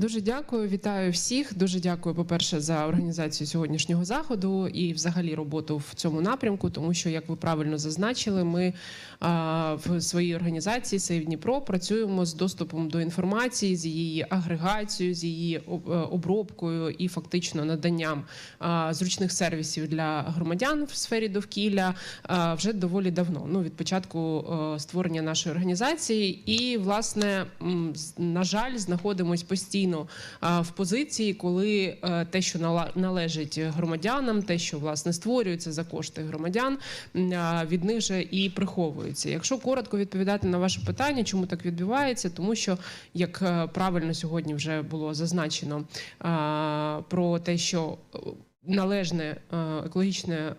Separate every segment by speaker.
Speaker 1: Дуже дякую, вітаю всіх. Дуже дякую, по-перше, за організацію сьогоднішнього заходу і, взагалі, роботу в цьому напрямку, тому що, як ви правильно зазначили, ми а, в своїй організації Сейв Дніпро працюємо з доступом до інформації, з її агрегацією, з її е, обробкою і фактично наданням а, зручних сервісів для громадян в сфері довкілля а, вже доволі давно. Ну від початку е, створення нашої організації, і власне, на жаль, знаходимось постійно а, в позиції, коли е, те, що належить громадянам, те, що власне створюється за кошти громадян, від них же і приховується. Якщо коротко відповідати на ваше питання, чому так відбувається, тому що як е, правильно сьогодні вже було зазначено про те, що належне е, екологічне е,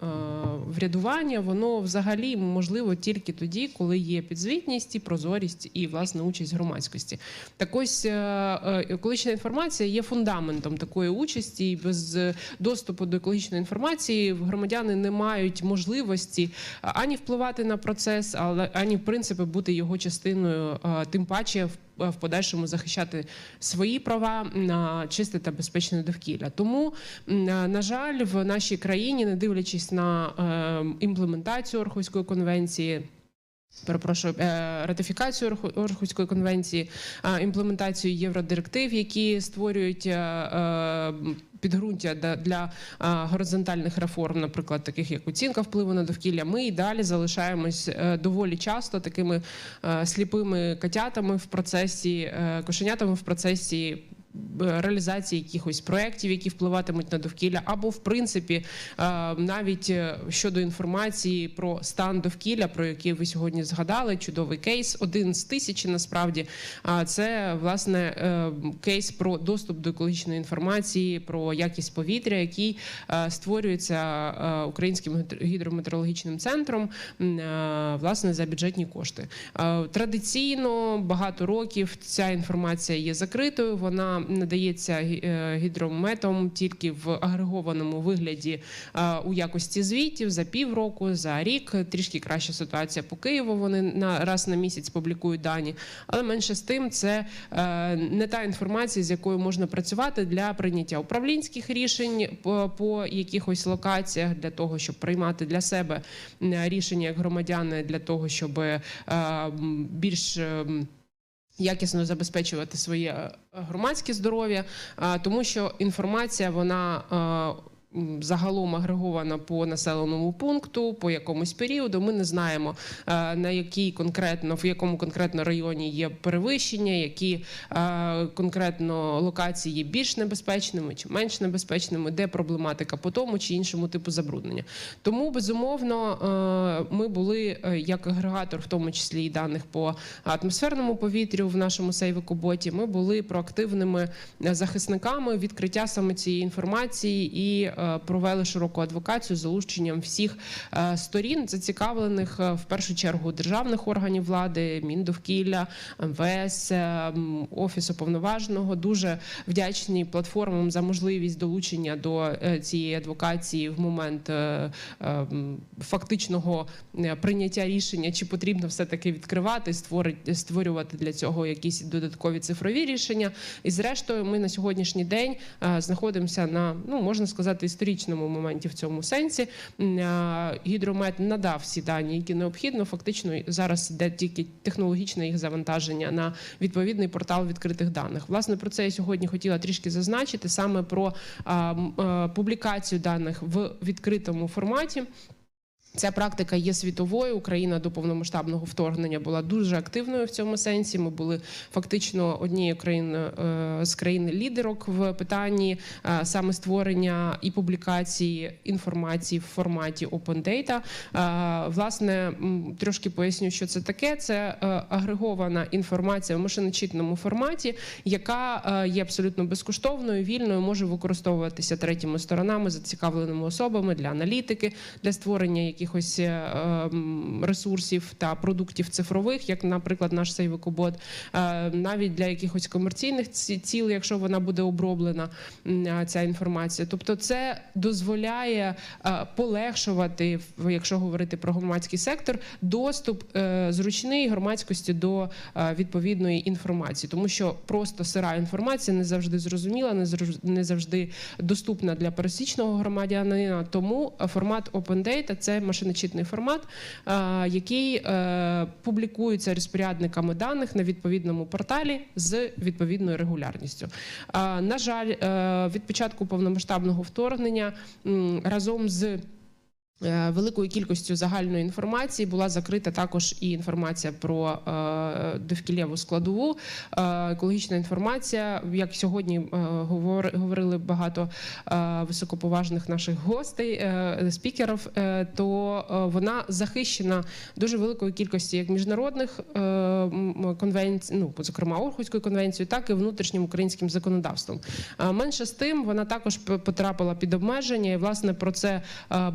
Speaker 1: врядування, воно взагалі можливо тільки тоді, коли є підзвітність і прозорість і власне участь громадськості. Так ось е, екологічна інформація є фундаментом такої участі, і без доступу до екологічної інформації громадяни не мають можливості ані впливати на процес, але ані в принципі бути його частиною, тим паче в в подальшому захищати свої права на чисте та безпечне довкілля. Тому, е, на жаль, в нашій країні, не дивлячись на е, імплементацію Орхуської конвенції. Перепрошую е, ратифікацію Орху- Орхуської конвенції, імплементацію євродиректив, які створюють е, е, підґрунтя для горизонтальних реформ, наприклад, таких як оцінка впливу на довкілля. Ми і далі залишаємось доволі часто такими сліпими котятами в процесі, кошенятами в процесі. Е, Реалізації якихось проєктів, які впливатимуть на довкілля, або в принципі е, навіть е, щодо інформації про стан довкілля, про який ви сьогодні згадали, чудовий кейс, один з тисячі насправді. А це власне кейс про доступ до екологічної інформації, про якість повітря, який створюється українським гідро- гідрометеорологічним центром власне за бюджетні кошти. Традиційно багато років ця інформація є закритою. Вона надається е, гідрометом тільки в агрегованому вигляді е, у якості звітів за півроку, за рік. Трішки краща ситуація по Києву. Вони на раз на місяць публікують дані, але менше з тим, це е, не та інформація, з якою можна працювати для прийняття управлінських рішень по, якихось локаціях, для того, щоб приймати для себе рішення як громадяни, для того, щоб більш ем, якісно забезпечувати своє е, громадське здоров'я, тому що інформація вона. Загалом агрегована по населеному пункту, по якомусь періоду. Ми не знаємо е, на якій конкретно в якому конкретно районі є перевищення, які е, конкретно локації є більш небезпечними чи менш небезпечними, де проблематика по тому чи іншому типу забруднення. Тому безумовно е, ми були як агрегатор, в тому числі і даних по атмосферному повітрю в нашому сейвикоботі. Ми були проактивними захисниками відкриття саме цієї інформації і провели широку адвокацію з залученням всіх е, сторін, зацікавлених е, в першу чергу державних органів влади, Міндовкілля, МВС, е, офісу повноваженого. Дуже вдячні платформам за можливість долучення до е, цієї адвокації в момент е, е, фактичного е, прийняття рішення, чи потрібно все таки відкривати, створювати для цього якісь додаткові цифрові рішення. І зрештою, ми на сьогоднішній день е, знаходимося на ну можна сказати історичному моменті в цьому сенсі. Гідромет надав всі дані, які необхідно. Фактично зараз йде тільки технологічне їх завантаження на відповідний портал відкритих даних. Власне про це я сьогодні хотіла трішки зазначити саме про публікацію даних в відкритому форматі. Ця практика є світовою. Україна до повномасштабного вторгнення була дуже активною в цьому сенсі. Ми були фактично однією країн е, з країн лідерок в питанні е, саме створення і публікації інформації в форматі Open Data. Е, Власне, трошки поясню, що це таке. Це агрегована інформація в машиночитному форматі, яка є абсолютно безкоштовною, вільною, може використовуватися третіми сторонами, зацікавленими особами для аналітики, для створення якихось якихось е, ресурсів та продуктів цифрових, як, наприклад, наш Сейвикобот, е, навіть для якихось комерційних ці- цілей, якщо вона буде оброблена м, ця інформація. Тобто, це дозволяє е, полегшувати, якщо говорити про громадський сектор, доступ е, зручний громадськості до е, відповідної інформації, тому що просто сира інформація не завжди зрозуміла, не завжди доступна для пересічного громадянина. Тому е, формат Open Data – це машиночитний формат, який е, публікується розпорядниками даних на відповідному порталі з відповідною регулярністю. На жаль, е, від початку повномасштабного вторгнення разом з Великою кількістю загальної інформації була закрита також і інформація про е, довкіллєву складову, е, екологічна інформація. Як сьогодні е, говорили багато е, високоповажних наших гостей, е, спікерів, е, то е, вона захищена дуже великою кількістю як міжнародних е, конвенцій, ну зокрема Орхуською конвенцією, так і внутрішнім українським законодавством. Менше з тим, вона також потрапила під обмеження, і власне про це е,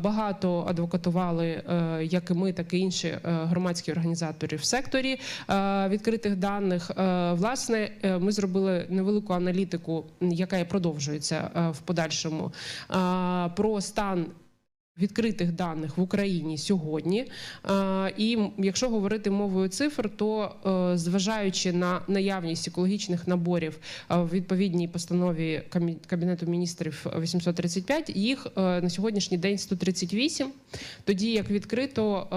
Speaker 1: адвокатували е, як і ми, так і інші е, громадські організатори в секторі е, відкритих даних. Власне, ми зробили невелику аналітику, яка і продовжується в подальшому про стан. Відкритих даних в Україні сьогодні, і якщо говорити мовою цифр, то е, зважаючи на наявність екологічних наборів е, в відповідній постанові Кабінету міністрів 835, їх е, на сьогоднішній день 138, тоді як відкрито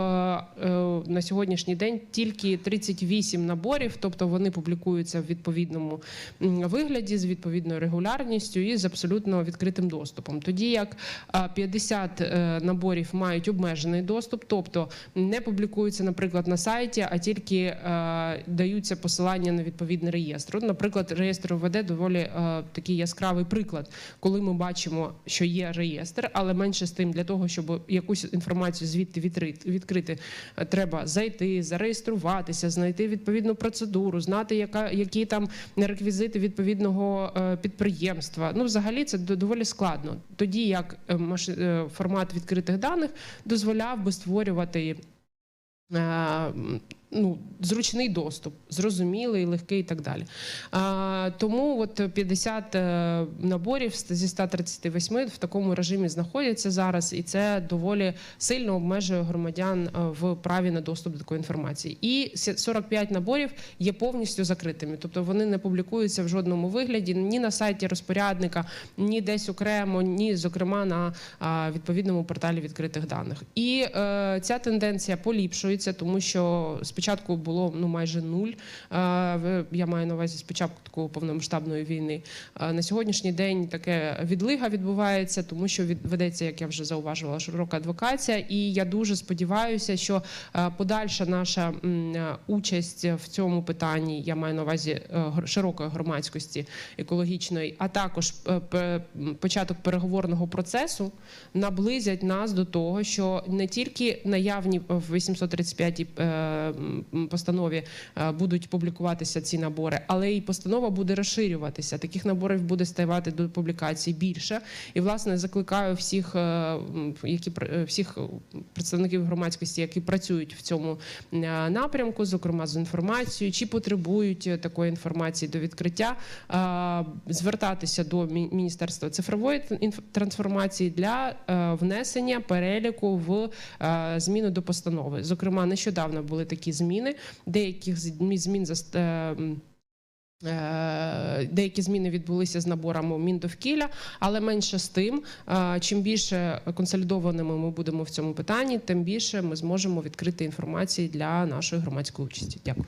Speaker 1: на сьогоднішній день тільки 38 наборів, тобто вони публікуються в відповідному вигляді з відповідною регулярністю і з абсолютно відкритим доступом. Тоді як е, 50 е, наборів мають обмежений доступ, тобто не публікуються, наприклад, на сайті, а тільки е, даються посилання на відповідний реєстр. От, наприклад, реєстр ОВД доволі е, такий яскравий приклад, коли ми бачимо, що є реєстр, але менше з тим для того, щоб якусь інформацію звідти відкрити, е, треба зайти, зареєструватися, знайти відповідну процедуру, знати, яка які там реквізити відповідного підприємства. Ну, взагалі, це до- доволі складно. Тоді як формат відкритих даних дозволяв би створювати. Ну, зручний доступ, зрозумілий, легкий і так далі. А, тому от 50 е, наборів зі 138 в такому режимі знаходяться зараз, і це доволі сильно обмежує громадян е, в праві на доступ до такої інформації. І 45 наборів є повністю закритими, тобто вони не публікуються в жодному вигляді ні на сайті розпорядника, ні десь окремо, ні, зокрема, на відповідному порталі відкритих даних. І е, ця тенденція поліпшується, тому що спочатку було ну майже нуль. Я маю на увазі спочатку повномасштабної війни. На сьогоднішній день таке відлига відбувається, тому що ведеться, як я вже зауважувала, широка адвокація. І я дуже сподіваюся, що подальша наша участь в цьому питанні, я маю на увазі е, широкої громадськості екологічної, а також е, початок переговорного процесу наблизять нас до того, що не тільки наявні в 835 е, м, постанові е, будуть публікуватися ці набори, але і постанова буде розширюватися. Таких наборів буде ставати до публікації більше. І власне закликаю всіх, е, які е, всіх представників громадськості, які працюють в цьому напрямку, зокрема з інформацією, чи потребують такої інформації до відкриття, звертатися до Міністерства цифрової трансформації для внесення переліку в зміну до постанови. Зокрема, нещодавно були такі зміни. Деяких змі- змін заст- е, Деякі зміни відбулися з наборами Міндовкілля, але менше з тим, е, чим більше консолідованими ми будемо в цьому питанні, тим більше ми зможемо відкрити інформації для нашої громадської участі. Дякую.